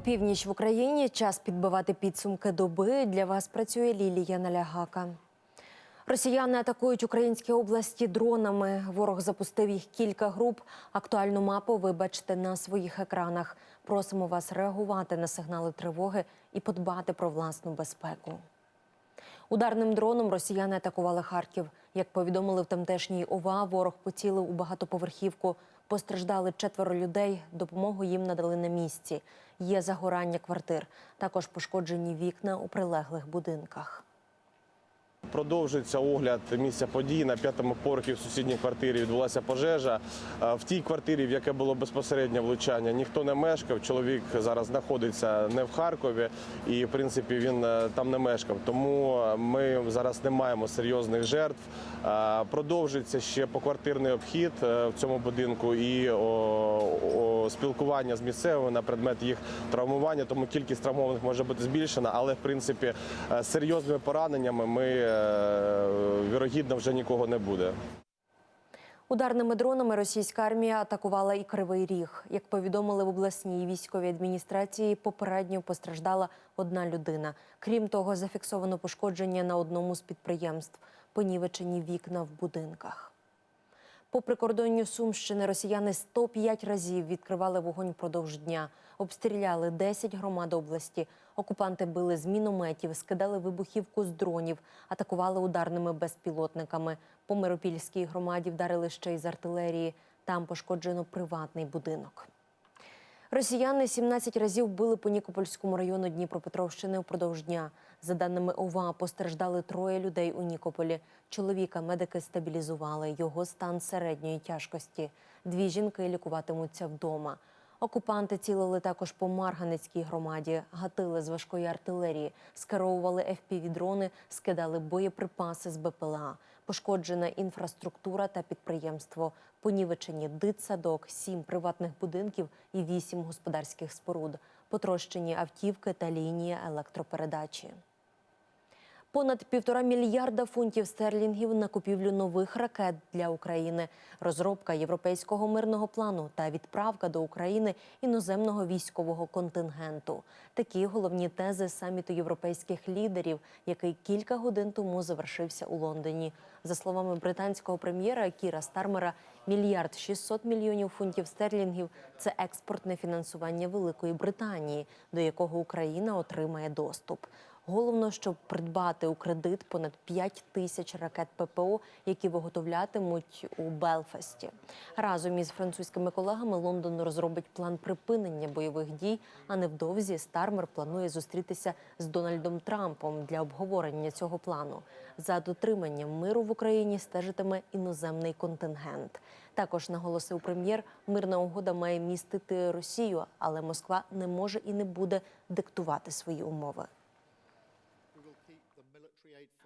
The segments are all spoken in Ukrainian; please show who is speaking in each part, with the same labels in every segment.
Speaker 1: Опівніч в Україні час підбивати підсумки доби. Для вас працює Лілія Налягака. Росіяни атакують українські області дронами. Ворог запустив їх кілька груп. Актуальну мапу ви бачите на своїх екранах. Просимо вас реагувати на сигнали тривоги і подбати про власну безпеку. Ударним дроном росіяни атакували Харків. Як повідомили в тамтешній ОВА, ворог поцілив у багатоповерхівку. Постраждали четверо людей. Допомогу їм надали на місці. Є загорання квартир. Також пошкоджені вікна у прилеглих будинках.
Speaker 2: Продовжується огляд місця події. На п'ятому поверхі в сусідній квартирі відбулася пожежа. Е, В тій квартирі, в яке було безпосереднє влучання, ніхто не мешкав. Чоловік зараз знаходиться не в Харкові, і в принципі він е, там не мешкав. Тому ми зараз не маємо серйозних жертв. Е, Продовжується ще поквартирний обхід е, в цьому будинку і о, о, спілкування з місцевими на предмет їх травмування. Тому кількість травмованих може бути збільшена, але в принципі е, з серйозними пораненнями ми е, вірогідно вже нікого не буде.
Speaker 1: Ударними дронами російська армія атакувала і Кривий Ріг. Як повідомили в обласній військовій адміністрації, попередньо постраждала одна людина. Крім того, зафіксовано пошкодження на одному з підприємств, понівечені вікна в будинках. По прикордонню Сумщини росіяни 105 разів відкривали вогонь впродовж дня. Обстріляли 10 громад області. Окупанти били з мінометів, скидали вибухівку з дронів, атакували ударними безпілотниками. По Миропільській громаді вдарили ще й з артилерії. Там пошкоджено приватний будинок. Росіяни 17 разів били по Нікопольському району Дніпропетровщини впродовж дня. За даними ОВА, постраждали троє людей у Нікополі. Чоловіка медики стабілізували. Його стан середньої тяжкості. Дві жінки лікуватимуться вдома. Окупанти цілили також по Марганецькій громаді, гатили з важкої артилерії, скеровували FPV-дрони, скидали боєприпаси з БПЛА. Пошкоджена інфраструктура та підприємство. Понівечені дитсадок, сім приватних будинків і вісім господарських споруд. Потрощені автівки та лінії електропередачі. Понад півтора мільярда фунтів стерлінгів на купівлю нових ракет для України, розробка європейського мирного плану та відправка до України іноземного військового контингенту. Такі головні тези саміту європейських лідерів, який кілька годин тому завершився у Лондоні. За словами британського прем'єра Кіра Стармера, мільярд 600 мільйонів фунтів стерлінгів це експортне фінансування Великої Британії, до якого Україна отримає доступ. Головно, щоб придбати у кредит понад 5 тисяч ракет ППО, які виготовлятимуть у Белфасті. Разом із французькими колегами Лондон розробить план припинення бойових дій. А невдовзі Стармер планує зустрітися з Дональдом Трампом для обговорення цього плану. За дотриманням миру в Україні стежитиме іноземний контингент. Також наголосив прем'єр, мирна угода має містити Росію, але Москва не може і не буде диктувати свої умови.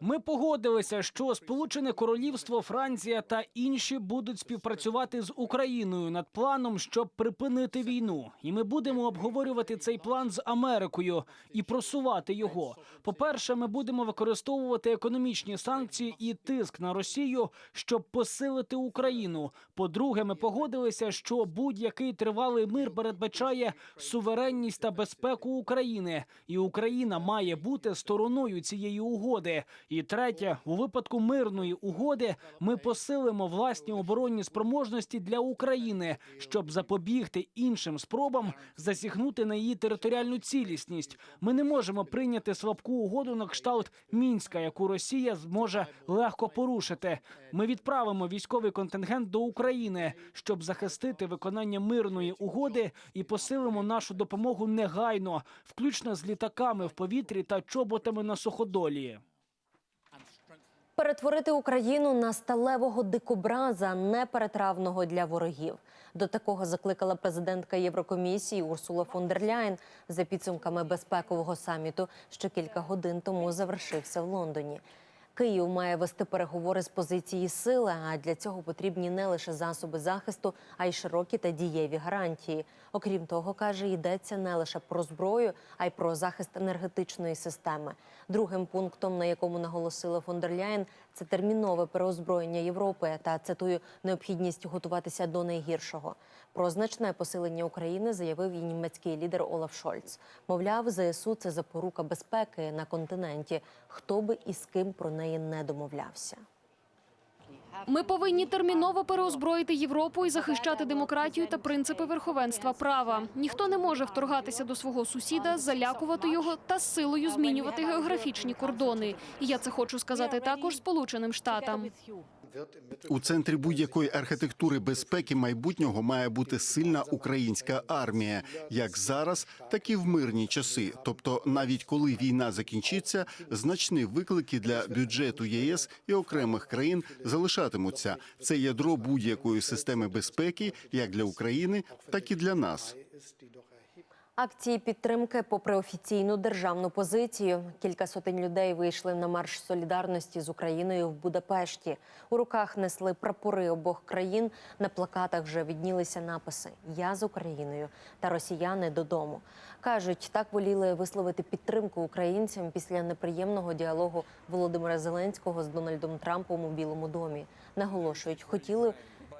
Speaker 3: Ми погодилися, що Сполучене Королівство, Франція та інші будуть співпрацювати з Україною над планом, щоб припинити війну. І ми будемо обговорювати цей план з Америкою і просувати його. По-перше, ми будемо використовувати економічні санкції і тиск на Росію, щоб посилити Україну. По-друге, ми погодилися, що будь-який тривалий мир передбачає суверенність та безпеку України, і Україна має бути стороною цієї угоди. І третє, у випадку мирної угоди ми посилимо власні оборонні спроможності для України, щоб запобігти іншим спробам засігнути на її територіальну цілісність. Ми не можемо прийняти слабку угоду на кшталт мінська, яку Росія зможе легко порушити. Ми відправимо військовий контингент до України, щоб захистити виконання мирної угоди, і посилимо нашу допомогу негайно, включно з літаками в повітрі та чоботами на суходолі.
Speaker 1: Перетворити Україну на сталевого дикобраза неперетравного для ворогів. До такого закликала президентка Єврокомісії Урсула фон дер Ляйн за підсумками безпекового саміту, що кілька годин тому завершився в Лондоні. Київ має вести переговори з позиції сили, а для цього потрібні не лише засоби захисту, а й широкі та дієві гарантії. Окрім того, каже, йдеться не лише про зброю, а й про захист енергетичної системи. Другим пунктом, на якому наголосила фон дер Ляєн, Це термінове переозброєння Європи та цитую необхідність готуватися до найгіршого. Про значне посилення України заявив і німецький лідер Олаф Шольц. Мовляв, ЗСУ це запорука безпеки на континенті. Хто би і з ким про неї не домовлявся.
Speaker 4: Ми повинні терміново переозброїти Європу і захищати демократію та принципи верховенства права. Ніхто не може вторгатися до свого сусіда, залякувати його та з силою змінювати географічні кордони. І я це хочу сказати також Сполученим Штатам.
Speaker 5: У центрі будь-якої архітектури безпеки майбутнього має бути сильна українська армія, як зараз, так і в мирні часи. Тобто, навіть коли війна закінчиться, значні виклики для бюджету ЄС і окремих країн залишатимуться. Це ядро будь-якої системи безпеки, як для України, так і для нас.
Speaker 1: Акції підтримки, попри офіційну державну позицію, кілька сотень людей вийшли на марш солідарності з Україною в Будапешті. У руках несли прапори обох країн. На плакатах вже віднілися написи Я з Україною та Росіяни додому. кажуть, так воліли висловити підтримку українцям після неприємного діалогу Володимира Зеленського з Дональдом Трампом у Білому домі. Наголошують, хотіли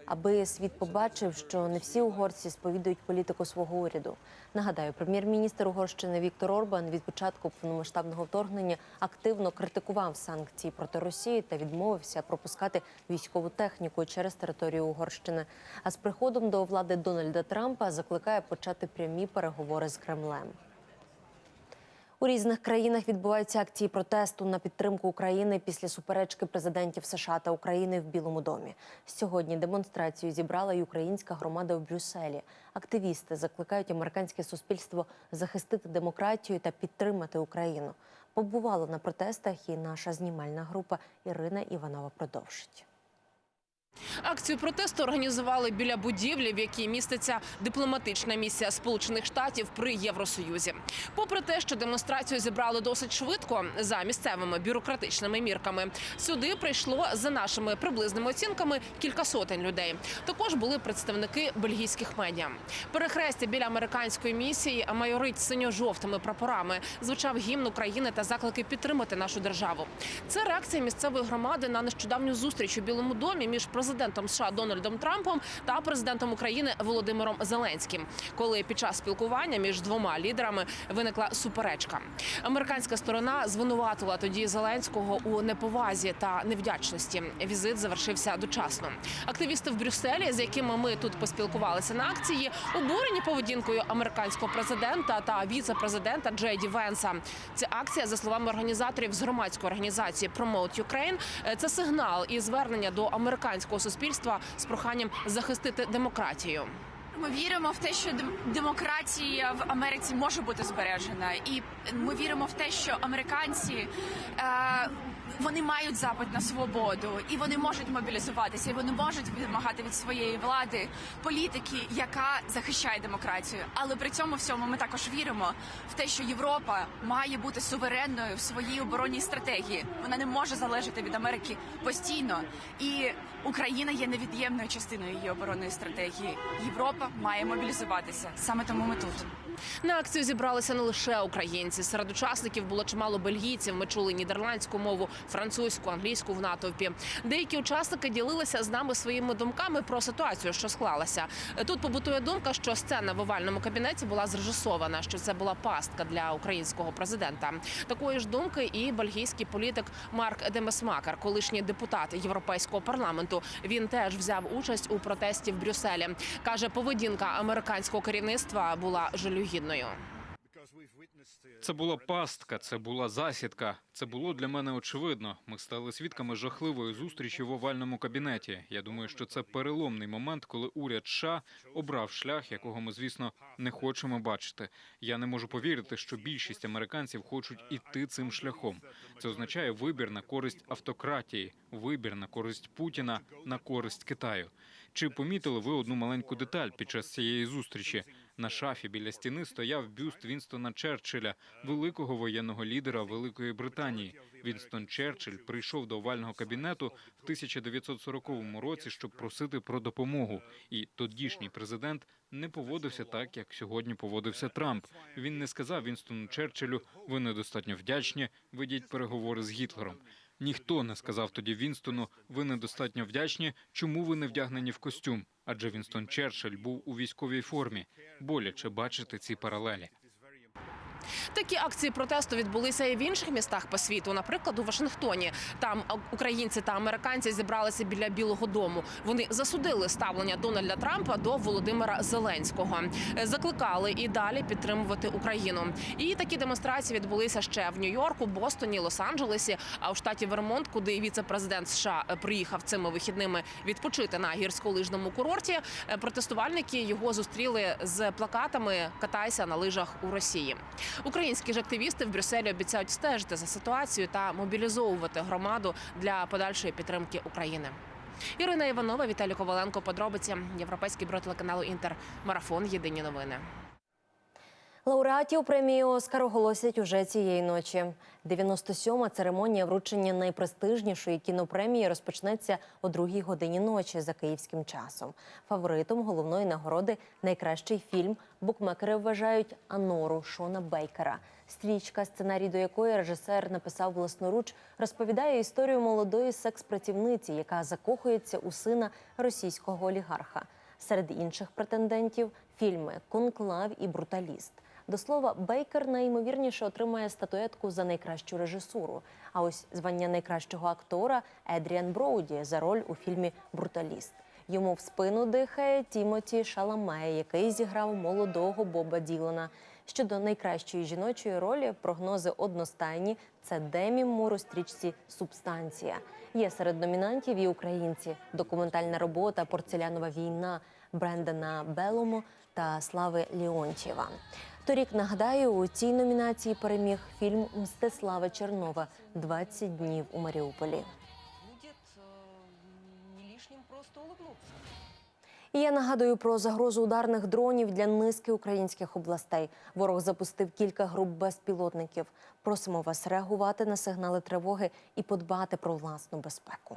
Speaker 1: аби світ побачив, що не всі угорці сповідують політику свого уряду. Нагадаю, прем'єр-міністр Угорщини Віктор Орбан від початку повномасштабного вторгнення активно критикував санкції проти Росії та відмовився пропускати військову техніку через територію Угорщини. А з приходом до влади Дональда Трампа закликає почати прямі переговори з Кремлем. У різних країнах відбуваються акції протесту на підтримку України після суперечки президентів США та України в Білому домі. Сьогодні демонстрацію зібрала й українська громада в Брюсселі. Активісти закликають американське суспільство захистити демократію та підтримати Україну. Побувала на протестах і наша знімальна група Ірина Іванова продовжить.
Speaker 6: Акцію протесту організували біля будівлі, в якій міститься дипломатична місія Сполучених Штатів при Євросоюзі. Попри те, що демонстрацію зібрали досить швидко за місцевими бюрократичними мірками, сюди прийшло за нашими приблизними оцінками кілька сотень людей. Також були представники бельгійських медіа. Перехрестя біля американської місії майорить синьо-жовтими прапорами. Звучав гімн України та заклики підтримати нашу державу. Це реакція місцевої громади на нещодавню зустріч у Білому домі між президентом США Дональдом Трампом та президентом України Володимиром Зеленським, коли під час спілкування між двома лідерами виникла суперечка. Американська сторона звинуватила тоді Зеленського у неповазі та невдячності. Візит завершився дочасно. Активісти в Брюсселі, з якими ми тут поспілкувалися на акції, обурені поведінкою американського президента та віце-президента Джейді Венса. Ця акція, за словами організаторів з громадської організації Promote Ukraine, це сигнал і звернення до американського суспільства з проханням захистити демократію.
Speaker 7: Ми віримо в те, що демократія в Америці може бути збережена, і ми віримо в те, що американці е, вони мають запит на свободу, і вони можуть мобілізуватися, і вони можуть вимагати від своєї влади політики, яка захищає демократію. Але при цьому всьому ми також віримо в те, що Європа має бути суверенною в своїй оборонній стратегії. Вона не може залежати від Америки постійно, і Україна є невід'ємною частиною її оборонної стратегії. Європа має мобілізуватися. Саме тому ми тут.
Speaker 6: На акцію зібралися не лише українці. Серед учасників було чимало бельгійців. Ми чули нідерландську мову, французьку, англійську в натовпі. Деякі учасники ділилися з нами своїми думками про ситуацію, що склалася. Тут побутує думка, що сцена в овальному кабінеті була зрежисована, що це була пастка для українського президента. Такої ж думки і бельгійський політик Марк Демесмакер, колишній депутат Європейського парламенту. Він теж взяв участь у протесті в Брюсселі. каже, поведінка американського керівництва була жалюгідною.
Speaker 8: Це була пастка, це була засідка. Це було для мене очевидно. Ми стали свідками жахливої зустрічі в овальному кабінеті. Я думаю, що це переломний момент, коли уряд США обрав шлях, якого ми, звісно, не хочемо бачити. Я не можу повірити, що більшість американців хочуть іти цим шляхом. Це означає вибір на користь автократії, вибір на користь Путіна, на користь Китаю. Чи помітили ви одну маленьку деталь під час цієї зустрічі? На шафі біля стіни стояв бюст Вінстона Черчилля, великого воєнного лідера Великої Британії. Вінстон Черчилль прийшов до овального кабінету в 1940 році, щоб просити про допомогу. І тодішній президент не поводився так, як сьогодні поводився Трамп. Він не сказав Вінстону Черчиллю, ви недостатньо вдячні, ведіть переговори з Гітлером. Ніхто не сказав тоді Вінстону, ви недостатньо вдячні, чому ви не вдягнені в костюм. Адже Вінстон Черчилль був у військовій формі. Боляче бачити ці паралелі.
Speaker 6: Такі акції протесту відбулися і в інших містах по світу. Наприклад, у Вашингтоні там українці та американці зібралися біля Білого Дому. Вони засудили ставлення Дональда Трампа до Володимира Зеленського, Е, закликали і далі підтримувати Україну. І такі демонстрації відбулися ще в Нью-Йорку, Бостоні, Лос-Анджелесі. А у штаті Вермонт, куди віце-президент США е, приїхав цими вихідними відпочити на гірськолижному курорті. е, Протестувальники його зустріли з плакатами Катайся на лижах у Росії. Українські ж активісти в Брюсселі обіцяють стежити за ситуацією та мобілізовувати громаду для подальшої підтримки України. Ірина Іванова, Віталій Коваленко. Подробиці Європейський бюро телеканалу Інтер. Марафон. Єдині новини.
Speaker 1: Лауреатів премії Оскар оголосять уже цієї ночі. 97-ма церемонія вручення найпрестижнішої кінопремії розпочнеться о другій годині ночі за київським часом. Фаворитом головної нагороди найкращий фільм букмекери вважають Анору Шона Бейкера. Стрічка, сценарій до якої режисер написав власноруч, розповідає історію молодої секс-працівниці, яка закохується у сина російського олігарха. Серед інших претендентів фільми Конклав і Бруталіст. До слова, Бейкер найімовірніше отримає статуетку за найкращу режисуру. А ось звання найкращого актора Едріан Броуді за роль у фільмі Бруталіст. Йому в спину дихає Тімоті Шаламе, який зіграв молодого Боба Ділана. Щодо найкращої жіночої ролі, прогнози одностайні. Це Демі Мур у стрічці Субстанція. Є серед номінантів і українці. Документальна робота Порцелянова війна Брендана Белому та Слави Леонтьєва. Торік нагадаю, у цій номінації переміг фільм Мстислава Чернова «20 днів у Маріуполі. І я нагадую про загрозу ударних дронів для низки українських областей. Ворог запустив кілька груп безпілотників. Просимо вас реагувати на сигнали тривоги і подбати про власну безпеку.